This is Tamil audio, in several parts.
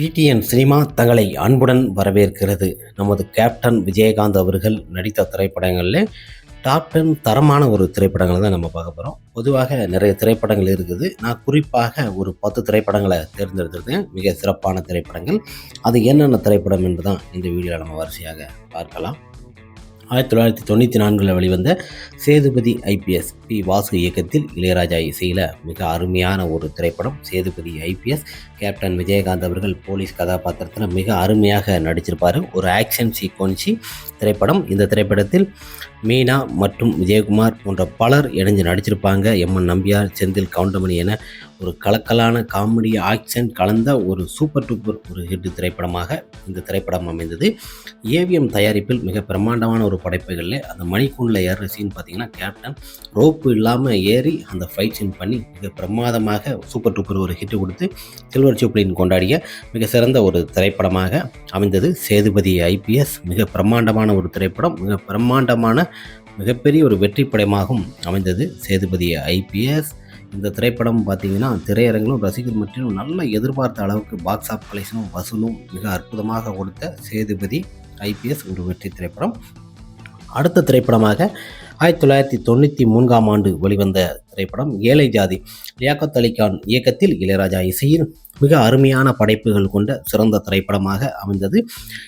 பிடிஎன் சினிமா தங்களை அன்புடன் வரவேற்கிறது. நமது கேப்டன் விஜயகாந்த் அவர்கள் நடித்த திரைப்படங்களில் டாப் டென் தரமான ஒரு திரைப்படங்களை தான் நம்ம பார்க்க போகிறோம் பொதுவாக நிறைய திரைப்படங்கள் இருக்குது. நான் குறிப்பாக ஒரு பத்து திரைப்படங்களை தேர்ந்தெடுத்திருக்கேன். மிக சிறப்பான திரைப்படங்கள். அது என்னென்ன திரைப்படம் என்று தான் இந்த வீடியோவில் நம்ம வரிசையாக பார்க்கலாம். ஆயிரத்தி தொள்ளாயிரத்தி தொண்ணூற்றி நான்கில் வெளிவந்த சேதுபதி ஐபிஎஸ் பி வாசு இயக்கத்தில் இளையராஜா இசையில் மிக அருமையான ஒரு திரைப்படம் சேதுபதி ஐபிஎஸ் கேப்டன் விஜயகாந்த் அவர்கள் போலீஸ் கதாபாத்திரத்தில் மிக அருமையாக நடிச்சிருப்பார். ஒரு ஆக்ஷன் சீக்வன்சி திரைப்படம். இந்த திரைப்படத்தில் மீனா மற்றும் விஜயகுமார் போன்ற பலர் இணைஞ்சு நடிச்சிருப்பாங்க. எம்என் நம்பியார் செந்தில் கவுண்டமணி என ஒரு கலக்கலான காமெடி ஆக்ஷன் கலந்த ஒரு சூப்பர் டூப்பர் ஒரு ஹிட் திரைப்படமாக இந்த திரைப்படம் அமைந்தது. ஏவிஎம் தயாரிப்பில் மிக பிரம்மாண்டமான ஒரு படைப்புகளில் அந்த மணிக்கூண்டில் ஏறுற சீன் பார்த்தீங்கன்னா கேப்டன் ரோப்பு இல்லாமல் ஏறி அந்த ஃபைட் சீன் பண்ணி மிக பிரமாதமாக சூப்பர் டூப்பர் ஒரு ஹிட் கொடுத்து சில்வர் சூப்ளின் கொண்டாடிய மிக சிறந்த ஒரு திரைப்படமாக அமைந்தது. சேதுபதி ஐபிஎஸ் மிக பிரம்மாண்டமான ஒரு திரைப்படம் மிக பிரம்மாண்டமான மிகப்பெரிய ஒரு வெற்றி படமாகவும் அமைந்தது. சேதுபதி ஐபிஎஸ் இந்த திரைப்படம் பார்த்தீங்கன்னா திரையரங்கிலும் ரசிகர் மற்றிலும் நல்ல எதிர்பார்த்த அளவுக்கு பாக்ஸ் ஆஃப் கலெக்ஷனும் வசூலும் மிக அற்புதமாக கொடுத்த சேதுபதி ஐபிஎஸ் ஒரு வெற்றி திரைப்படம். அடுத்த திரைப்படமாக ஆயிரத்தி தொள்ளாயிரத்தி தொண்ணூற்றி மூன்றாம் ஆண்டு வெளிவந்த திரைப்படம் ஏழை ஜாதி லியாக்கத் அலிகான் இயக்கத்தில் இளையராஜா இசையில் மிக அருமையான படைப்புகள் கொண்ட சிறந்த திரைப்படமாக அமைந்தது.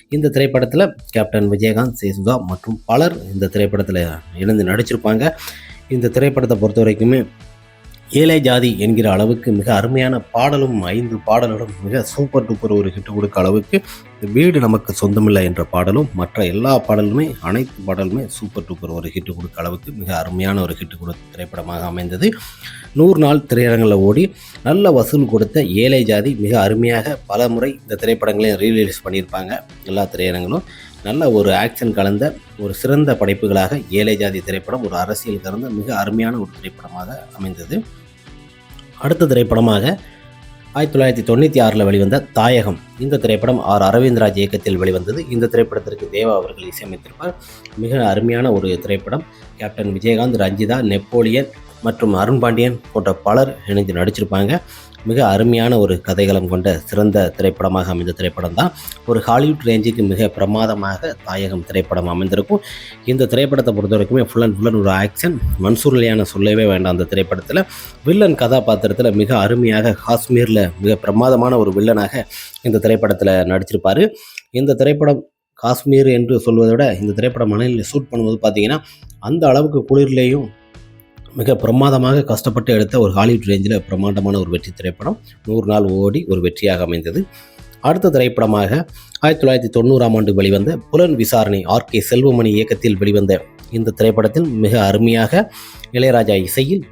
இந்த திரைப்படத்தில் கேப்டன் விஜயகாந்த் சேசுதா மற்றும் பலர் இந்த திரைப்படத்தில் இணைந்து நடிச்சிருப்பாங்க. இந்த திரைப்படத்தை பொறுத்த வரைக்குமே ஏழை ஜாதி என்கிற அளவுக்கு மிக அருமையான பாடலும் ஐந்து பாடல்களும் மிக சூப்பர் டூப்பர் ஒரு ஹிட் கொடுக்க அளவுக்கு வீடு நமக்கு சொந்தமில்லை என்ற பாடலும் மற்ற எல்லா பாடலுமே அனைத்து பாடலுமே சூப்பர் டூப்பர் ஒரு ஹிட் கொடுக்க அளவுக்கு மிக அருமையான ஒரு ஹிட் கொடுத்த திரைப்படமாக அமைந்தது. நூறு நாள் திரையரங்கில் ஓடி நல்ல வசூல் கொடுத்த ஏழை ஜாதி மிக அருமையாக பல முறை இந்த திரைப்படங்களையும் ரீலீஸ் பண்ணியிருப்பாங்க எல்லா திரையரங்களும் நல்ல ஒரு ஆக்ஷன் கலந்த ஒரு சிறந்த படைப்புகளாக ஏழை ஜாதி திரைப்படம் ஒரு அரசியல் கலந்த மிக அருமையான ஒரு திரைப்படமாக அமைந்தது. அடுத்த திரைப்படமாக ஆயிரத்தி தொள்ளாயிரத்தி தொண்ணூற்றி ஆறில் வெளிவந்த தாயகம். இந்த திரைப்படம் ஆர். அரவிந்த்ராஜ் இயக்கத்தில் வெளிவந்தது. இந்த திரைப்படத்திற்கு தேவா அவர்கள் இசையமைத்திருப்பார். மிக அருமையான ஒரு திரைப்படம். கேப்டன் விஜயகாந்த் ரஞ்சிதா நெப்போலியன் மற்றும் அருண் பாண்டியன் போன்ற பலர் இணைந்து நடிச்சிருப்பாங்க. மிக அருமையான ஒரு கதைகளம் கொண்ட சிறந்த திரைப்படமாக அமைந்த திரைப்படம் தான் ஒரு ஹாலிவுட் ரேஞ்சுக்கு மிக பிரமாதமாக தாயகம் திரைப்படம் அமைந்திருக்கும். இந்த திரைப்படத்தை பொறுத்த வரைக்குமே ஃபுல் அண்ட் ஃபுல்லன் ஒரு ஆக்ஷன் மன்சூர்லையான சொல்லவே வேண்டாம் அந்த திரைப்படத்தில். வில்லன் கதாபாத்திரத்தில் மிக அருமையாக காஷ்மீரில் மிக பிரமாதமான ஒரு வில்லனாக இந்த திரைப்படத்தில் நடிச்சிருப்பார். இந்த திரைப்படம் காஷ்மீர் என்று சொல்வதை விட இந்த திரைப்படம் மணலில் ஷூட் பண்ணும்போது பார்த்தீங்கன்னா அந்த அளவுக்கு குளிர்லேயும் மிக பிரமாதமாக கஷ்டப்பட்டு எடுத்த ஒரு ஹாலிவுட் ரேஞ்சில் பிரமாண்டமான ஒரு வெற்றி திரைப்படம் நூறு நாள் ஓடி ஒரு வெற்றியாக அமைந்தது. அடுத்த திரைப்படமாக ஆயிரத்தி தொள்ளாயிரத்தி தொண்ணூறாம் ஆண்டு வெளிவந்த புலன் விசாரணை ஆர் கே செல்வமணி இயக்கத்தில் வெளிவந்த இந்த திரைப்படத்தில் மிக அருமையாக இளையராஜா இசையில்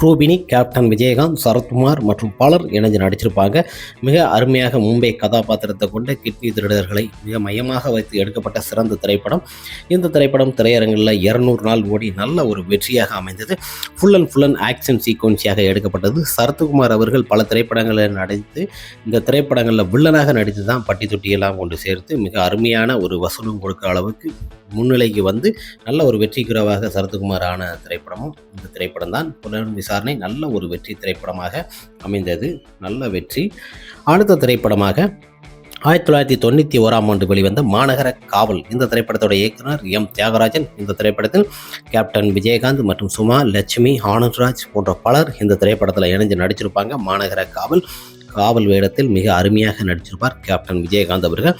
ரூபினி கேப்டன் விஜயகாந்த் சரத்குமார் மற்றும் பலர் இணைஞ்சு நடிச்சிருப்பாங்க. மிக அருமையாக மும்பை கதாபாத்திரத்தை கொண்ட கிட்னி திருடர்களை மிக மையமாக வைத்து எடுக்கப்பட்ட சிறந்த திரைப்படம். இந்த திரைப்படம் திரையரங்கில் இரநூறு நாள் ஓடி நல்ல ஒரு வெற்றியாக அமைந்தது. Full and full and action சீக்வன்ஸியாக எடுக்கப்பட்டது. சரத்குமார் அவர்கள் பல திரைப்படங்களில் நடித்து இந்த திரைப்படங்களில் வில்லனாக நடித்து தான் பட்டி தொட்டியெல்லாம் கொண்டு சேர்த்து மிக அருமையான ஒரு வசூலும் கொடுக்க அளவுக்கு முன்னிலைக்கு வந்து நல்ல ஒரு வெற்றிக்குறவாக சரத்குமார் ஆன திரைப்படமும் இந்த திரைப்படம் தான் புலன் விசாரணை நல்ல ஒரு வெற்றி திரைப்படமாக அமைந்தது. நல்ல வெற்றி. அடுத்த திரைப்படமாக ஆயிரத்தி தொள்ளாயிரத்தி தொண்ணூற்றி ஓராம் ஆண்டு வெளிவந்த மாநகர காவல் இந்த திரைப்படத்தோட இயக்குனர் எம். தியாகராஜன். இந்த திரைப்படத்தில் கேப்டன் விஜயகாந்த் மற்றும் சுமா லட்சுமி ஆனந்த்ராஜ் போன்ற பலர் இந்த திரைப்படத்தில் இணைஞ்சு நடிச்சிருப்பாங்க. மாநகர காவல் காவல் வேடத்தில் மிக அருமையாக நடிச்சிருப்பார் கேப்டன் விஜயகாந்த் அவர்கள்.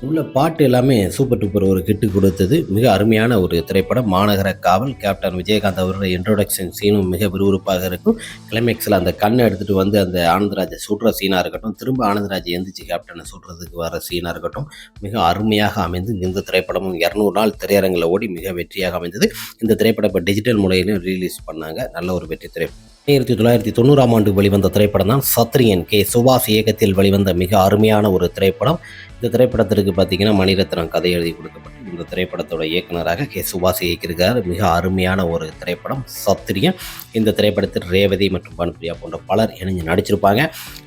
உள்ள பாட்டு எல்லாமே சூப்பர் டூப்பர் ஒரு கிட்டு கொடுத்தது. மிக அருமையான ஒரு திரைப்படம். மாநகர காவல் கேப்டன் விஜயகாந்த் அவரோட இன்ட்ரோடக்ஷன் சீனும் மிக விறுவிறுப்பாக இருக்கும். கிளைமேக்ஸில் அந்த கண்ணை எடுத்துகிட்டு வந்து அந்த ஆனந்தராஜை சுடுற சீனாக இருக்கட்டும் திரும்ப ஆனந்தராஜ் எந்திரிச்சு கேப்டனை சுடுறதுக்கு வர சீனாக இருக்கட்டும் மிக அருமையாக அமைந்து இந்த திரைப்படமும் இரநூறு நாள் திரையரங்கில் ஓடி மிக வெற்றியாக அமைந்தது. இந்த திரைப்படம் இப்போ டிஜிட்டல் முறையிலும் ரிலீஸ் பண்ணாங்க. நல்ல ஒரு வெற்றி திரைப்படம். ஆயிரத்தி தொள்ளாயிரத்தி தொண்ணூறாம் ஆண்டு வெளிவந்த திரைப்படம் தான் சத்ரியன் கே. சுபாஷ் இயக்கத்தில் வெளிவந்த மிக அருமையான ஒரு திரைப்படம். இந்த திரைப்படத்திற்கு பார்த்தீங்கன்னா மணிரத்னம் கதை எழுதி கொடுக்கப்பட்டு இந்த திரைப்படத்தோட இயக்குனராக கே. சுபாஷ் இயக்கியிருக்கார். மிக அருமையான ஒரு திரைப்படம். சத்திரியம் இந்த திரைப்படத்தில் ரேவதி மற்றும் பனுப்பிரியா போன்ற பலர் இணைஞ்சு நடிச்சிருப்பாங்க.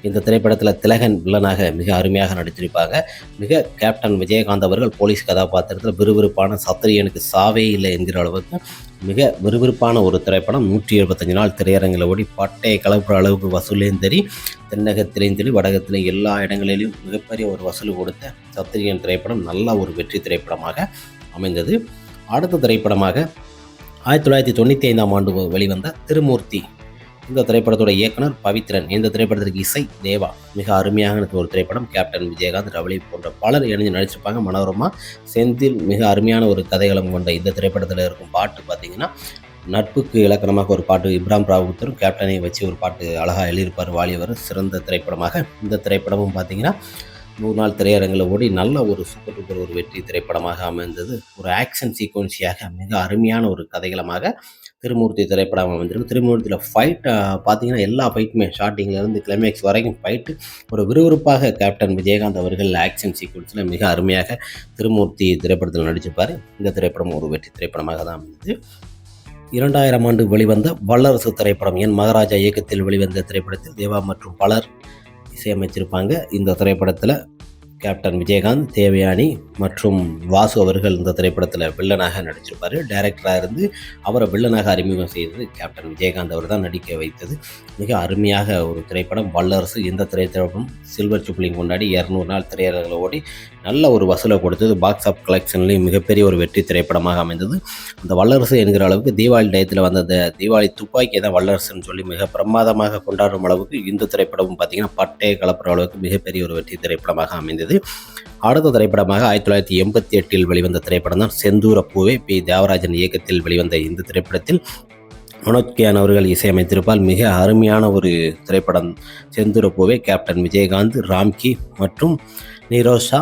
இந்த திரைப்படத்தில் திலகன் வில்லனாக மிக அருமையாக நடிச்சிருப்பாங்க மிக கேப்டன் விஜயகாந்த் அவர்கள் போலீஸ் கதாபாத்திரத்தில் விறுவிறுப்பான சத்திரியனுக்கு சாவே இல்லை என்கிற அளவுக்கு மிக விறுவிறுப்பான ஒரு திரைப்படம். நூற்றி எழுபத்தஞ்சு நாள் திரையரங்கில் ஓடி பட்டையை கலப்புற அளவுக்கு வசூலையும் சரி தென்னகத்திலையும் சரி வடகத்திலையும் எல்லா இடங்களிலும் மிகப்பெரிய ஒரு வசூல் கொடுத்த சத்திரியன் திரைப்படம் நல்ல ஒரு வெற்றி திரைப்படமாக அமைந்தது. அடுத்த திரைப்படமாக ஆயிரத்தி தொள்ளாயிரத்தி தொண்ணூற்றி ஐந்தாம் ஆண்டு வெளிவந்த திருமூர்த்தி. இந்த திரைப்படத்தோட இயக்குனர் பவித்ரன். இந்த திரைப்படத்திற்கு இசை தேவா. மிக அருமையான ஒரு திரைப்படம் கேப்டன் விஜயகாந்த் ரவளி போன்ற பலர் இணைஞ்சு நடிச்சிருப்பாங்க. மனோரமா செந்தில் மிக அருமையான ஒரு கதைகளம் கொண்ட இந்த திரைப்படத்தில் இருக்கும் பாட்டு பார்த்தீங்கன்னா நட்புக்கு இலக்கணமாக ஒரு பாட்டு இப்ராம் ராவுத்தரும் கேப்டனை வச்சு ஒரு பாட்டு அழகாக எழுதியிருப்பார் வாலியவர் சிறந்த திரைப்படமாக. இந்த திரைப்படமும் பார்த்தீங்கன்னா நூறு நாள் திரையரங்கில் ஓடி நல்ல ஒரு சூப்பர் டூப்பர் ஒரு வெற்றி திரைப்படமாக அமைந்தது. ஒரு ஆக்ஷன் சீக்வன்சியாக மிக அருமையான ஒரு கதைகளமாக திருமூர்த்தி திரைப்படம் அமைந்திருக்கு. திருமூர்த்தியில் ஃபைட் பார்த்தீங்கன்னா எல்லா ஃபைட்டுமே ஸ்டார்டிங்லேருந்து கிளைமேக்ஸ் வரைக்கும் ஃபைட்டு ஒரு விறுவிறுப்பாக கேப்டன் விஜயகாந்த் அவர்கள் ஆக்ஷன் சீக்வன்ஸில் மிக அருமையாக திருமூர்த்தி திரைப்படத்தில் நடிச்சிருப்பார். இந்த திரைப்படம் ஒரு வெற்றி திரைப்படமாக தான் அமைந்தது. இரண்டாயிரம் ஆண்டு வெளிவந்த வல்லரசு திரைப்படம் என் மகாராஜா இயக்கத்தில் வெளிவந்த திரைப்படத்தில் தேவா மற்றும் பலர் இசையமைச்சிருப்பாங்க இந்த திரைப்படத்தில் கேப்டன் விஜயகாந்த் தேவயானி மற்றும் வாசு அவர்கள் இந்த திரைப்படத்தில் வில்லனாக நடிச்சிருப்பார். டைரக்டராக இருந்து அவரை வில்லனாக அறிமுகம் செய்தது கேப்டன் விஜயகாந்த் அவர் தான் நடிக்க வைத்தது. மிக அருமையாக ஒரு திரைப்படம். வல்லரசு இந்த திரைப்படம் சில்வர் ஜூப்ளிங் கொண்டாடி இரநூறு நாள் திரையரங்கில் ஓடி நல்ல ஒரு வசூலை கொடுத்தது பாக்ஸ் ஆஃப் கலெக்ஷன்லேயும் மிகப்பெரிய ஒரு வெற்றி திரைப்படமாக அமைந்தது. அந்த வல்லரசு என்கிற அளவுக்கு தீபாவளி டயத்தில் வந்த அந்த தீபாவளி துப்பாக்கி தான் வல்லரசுன்னு சொல்லி மிக பிரமாதமாக கொண்டாடும் அளவுக்கு இந்த திரைப்படமும் பார்த்திங்கன்னா பட்டையை கலப்புற அளவுக்கு மிகப்பெரிய ஒரு வெற்றி திரைப்படமாக அமைந்தது. அடுத்த திரைப்படமாக ஆயிரத்தி தொள்ளாயிரத்தி எண்பத்தி எட்டில் வெளிவந்த திரைப்படம் தான் செந்தூர பூவே பி. தேவராஜன் இயக்கத்தில் வெளிவந்த இந்த திரைப்படத்தில் மனோஜ் கியான் அவர்கள் இசையமைத்திருப்பால் மிக அருமையான ஒரு திரைப்படம் செந்தூர பூவே கேப்டன் விஜயகாந்த் ராம்கி மற்றும் நிரோஷா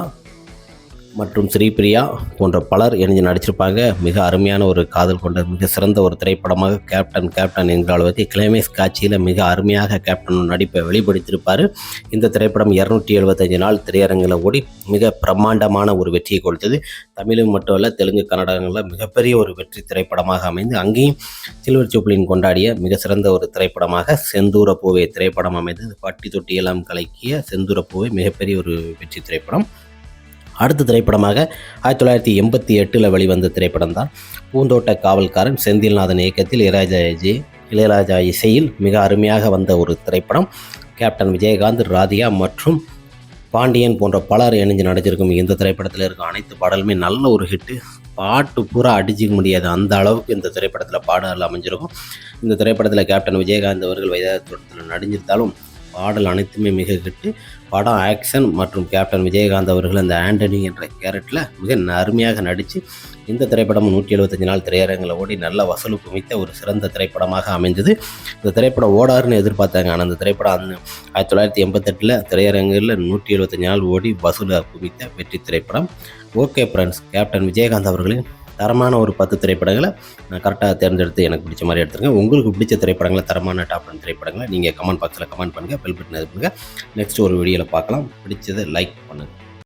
மற்றும் ஸ்ரீபிரியா போன்ற பலர் இணைஞ்சு நடிச்சிருப்பாங்க. மிக அருமையான ஒரு காதல் கொண்ட மிக சிறந்த ஒரு திரைப்படமாக கேப்டன் கேப்டன் என்கிற அளவுக்கு கிளைமேக்ஸ் காட்சியில் மிக அருமையாக கேப்டன் நடிப்பை வெளிப்படுத்தியிருப்பார். இந்த திரைப்படம் இரநூற்றி எழுபத்தஞ்சு நாள் திரையரங்கில் ஓடி மிக பிரம்மாண்டமான ஒரு வெற்றியை கொடுத்தது. தமிழும் மட்டும் இல்லை தெலுங்கு கன்னடங்களில் மிகப்பெரிய ஒரு வெற்றி திரைப்படமாக அமைந்து அங்கேயும் சில்வர் ஜூப்ளின் கொண்டாடிய மிக சிறந்த ஒரு திரைப்படமாக செந்தூர பூவே திரைப்படம் அமைந்தது. பட்டி தொட்டி எல்லாம் கலக்கிய செந்தூர பூவே மிகப்பெரிய ஒரு வெற்றி திரைப்படம். அடுத்த திரைப்படமாக ஆயிரத்தி தொள்ளாயிரத்தி எண்பத்தி எட்டில் வெளிவந்த திரைப்படம் தான் பூந்தோட்ட காவல்காரன் செந்தில்நாதன் இயக்கத்தில் இளையராஜா ஜி இளையராஜா இசையில் மிக அருமையாக வந்த ஒரு திரைப்படம். கேப்டன் விஜயகாந்த் ராதிகா மற்றும் பாண்டியன் போன்ற பலர் இணைஞ்சு நடிச்சிருக்கும் இந்த திரைப்படத்தில் இருக்க அனைத்து பாடலுமே நல்ல ஒரு ஹிட்டு. பாட்டு பூரா அடிச்சிக்க முடியாது. அந்த அளவுக்கு இந்த திரைப்படத்தில் பாடல் அமைஞ்சிருக்கும். இந்த திரைப்படத்தில் கேப்டன் விஜயகாந்த் அவர்கள் வைத்திய நடிஞ்சிருந்தாலும் பாடல் அனைத்துமே மிக கெட்டு. படம் ஆக்ஷன் மற்றும் கேப்டன் விஜயகாந்த் அவர்கள் அந்த ஆண்டனி என்ற கேரட்டில் மிக அருமையாக நடித்து இந்த திரைப்படம் நூற்றி எழுபத்தஞ்சு நாள் திரையரங்கில் ஓடி நல்ல வசூல் குமித்த ஒரு சிறந்த திரைப்படமாக அமைந்தது. இந்த திரைப்படம் ஓடாருன்னு எதிர்பார்த்தாங்க. ஆனால் அந்த திரைப்படம் அந்த ஆயிரத்தி தொள்ளாயிரத்தி எண்பத்தெட்டில் திரையரங்கில் நூற்றி எழுபத்தஞ்சு நாள் ஓடி வசூலை குமித்த வெற்றி திரைப்படம். ஓகே ஃப்ரெண்ட்ஸ் கேப்டன் விஜயகாந்த் அவர்களின் தரமான ஒரு பத்து திரைப்படங்களை நான் கரெக்டாக தேர்ந்தெடுத்து எனக்கு பிடிச்ச மாதிரி எடுத்துருங்க உங்களுக்கு பிடிச்ச திரைப்படங்களை தரமான டாப் டென் திரைப்படங்களை நீங்கள் கமெண்ட் பாக்ஸில் கமெண்ட் பண்ணுங்கள் பெல் பட்டன் இது பண்ணுங்கள் நெக்ஸ்ட் ஒரு வீடியோவில் பார்க்கலாம். பிடிச்சதை லைக் பண்ணுங்கள்